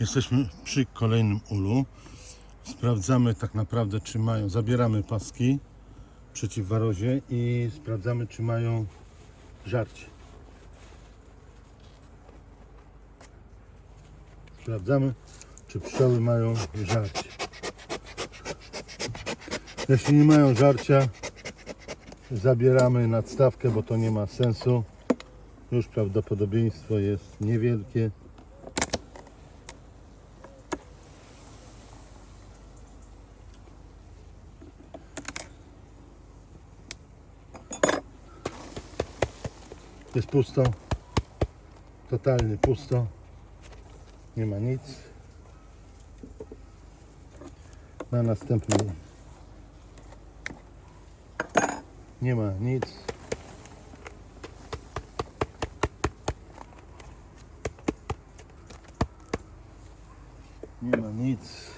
Jesteśmy przy kolejnym ulu. Sprawdzamy tak naprawdę, czy mają. Zabieramy paski przeciwwarozie i sprawdzamy, czy mają żarcie. Sprawdzamy, czy pszczoły mają żarcie. Jeśli nie mają żarcia, zabieramy nadstawkę, bo to nie ma sensu. Już prawdopodobieństwo jest niewielkie. Jest pusto. Totalnie pusto. Nie ma nic. Na następnej nie ma nic. Nie ma nic.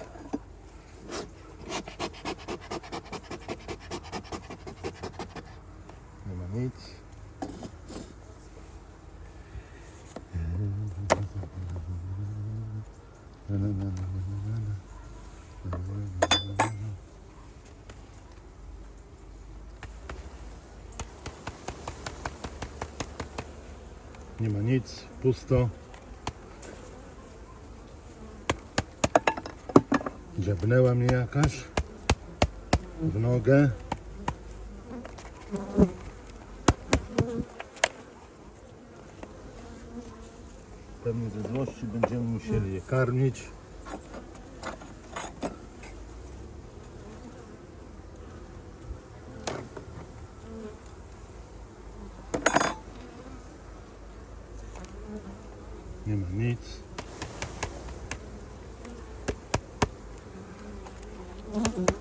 Nie ma nic. Na, na, na, na, na, na, na. Na, na, na, na, na, na. Nie ma nic, pusto. Dziabnęła mnie jakaś w nogę. Pewnie ze złości będziemy musieli je karmić. Mm-hmm.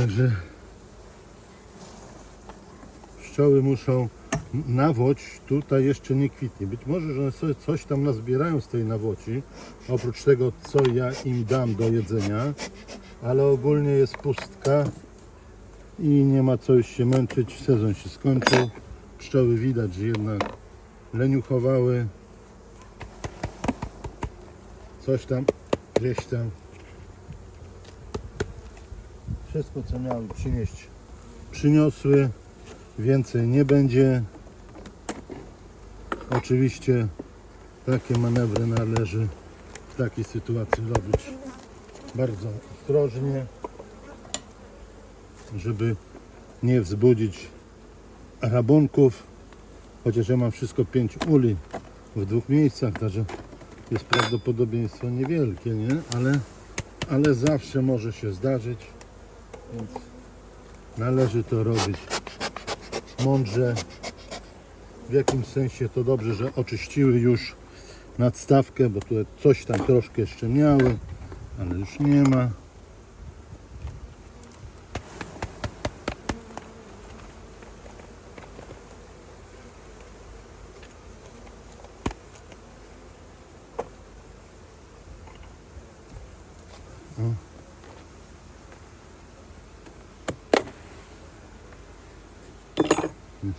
Także pszczoły muszą nawłoć tutaj jeszcze nie kwitnie. Być może, że one sobie coś tam nazbierają z tej nawłoci, oprócz tego, co ja im dam do jedzenia, ale ogólnie jest pustka i nie ma co już się męczyć. Sezon się skończył. Pszczoły widać, że jednak leniuchowały. Coś tam, gdzieś tam wszystko co miały przynieść przyniosły. Więcej nie będzie. Oczywiście takie manewry należy w takiej sytuacji robić bardzo ostrożnie żeby nie wzbudzić rabunków chociaż ja mam wszystko pięć uli w dwóch miejscach także jest prawdopodobieństwo niewielkie nie? Ale ale zawsze może się zdarzyć więc należy to robić mądrze. W jakimś sensie to dobrze, że oczyściły już nadstawkę, bo tu coś tam troszkę jeszcze miały, ale już nie ma.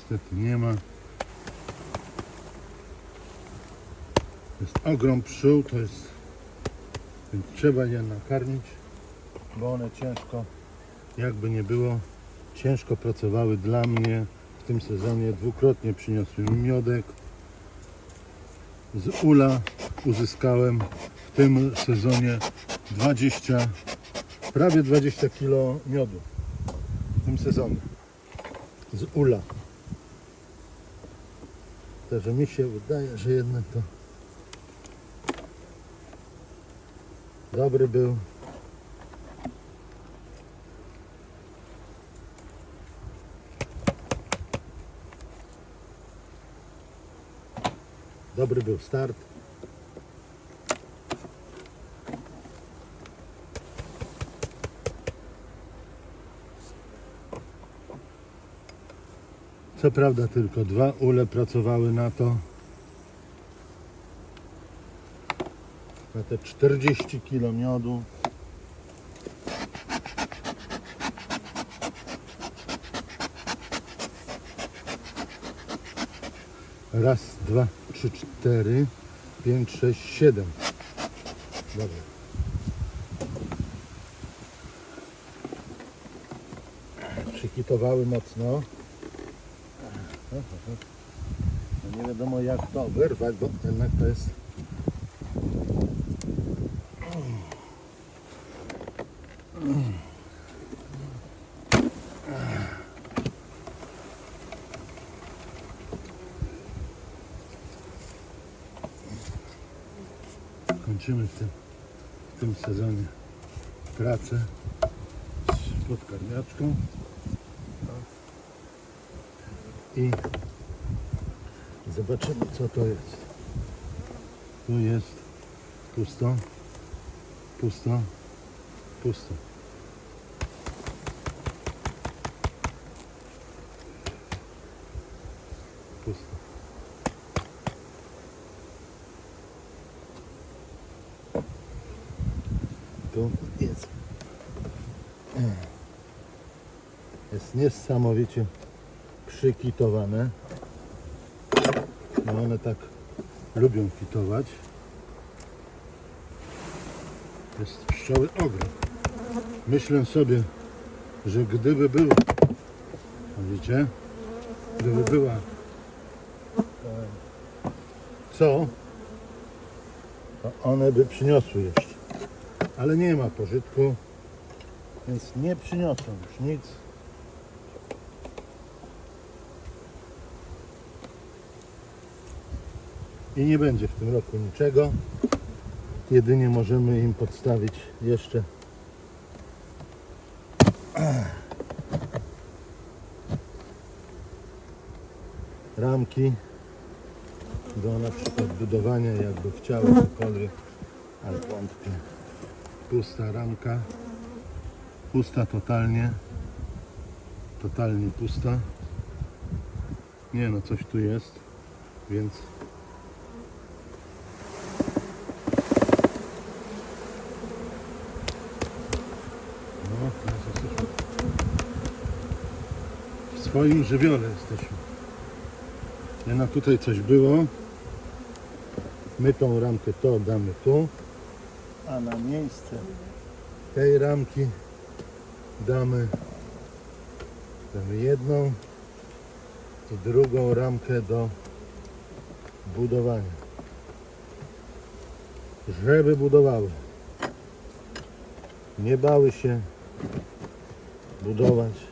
Niestety nie ma. Jest ogrom pszczół, to jest. Więc trzeba je nakarmić, bo one ciężko, jakby nie było, ciężko pracowały dla mnie w tym sezonie. Dwukrotnie przyniosły mi miodek. Z ula uzyskałem w tym sezonie 20, prawie 20 kg miodu w tym sezonie. Z ula. Także mi się wydaje, że jednak to dobry był. Dobry był start. Co prawda tylko dwa ule pracowały na to. Na te 40 kg miodu. Raz, dwa, trzy, cztery, pięć, sześć, siedem. Dobra. Przykitowały mocno. No nie wiadomo jak to wyrwać, bo jednak to jest kończymy w tym, w tym sezonie pracę z podkarmiaczką i zobaczymy co to jest. Tu jest pusto pusto pusto. Pusto. Tu jest. Jest niesamowicie przykitowane. No one tak lubią kitować jest pszczoły ogrom. Myślę sobie że gdyby był widzicie gdyby była e, co to one by przyniosły jeszcze ale nie ma pożytku więc nie przyniosą już nic i nie będzie w tym roku niczego. Jedynie możemy im podstawić jeszcze. Ramki do na przykład budowania jakby chciały cokolwiek ale wątpię. Pusta ramka. Pusta totalnie. Totalnie pusta. Nie no coś tu jest więc no, teraz jesteśmy w swoim żywiole jesteśmy no tutaj coś było my tą ramkę to damy tu a na miejsce tej ramki damy, damy jedną i drugą ramkę do budowania. Żeby budowały. Nie bały się budować.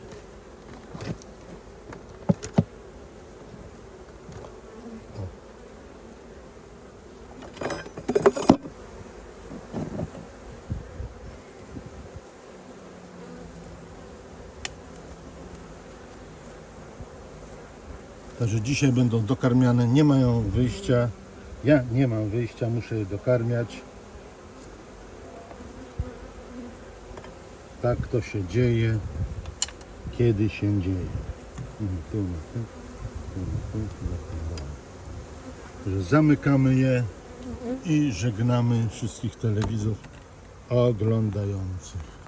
Także dzisiaj będą dokarmiane, nie mają wyjścia. Ja nie mam wyjścia, muszę je dokarmiać. Tak to się dzieje, kiedy się dzieje. Że zamykamy je i żegnamy wszystkich telewizów oglądających.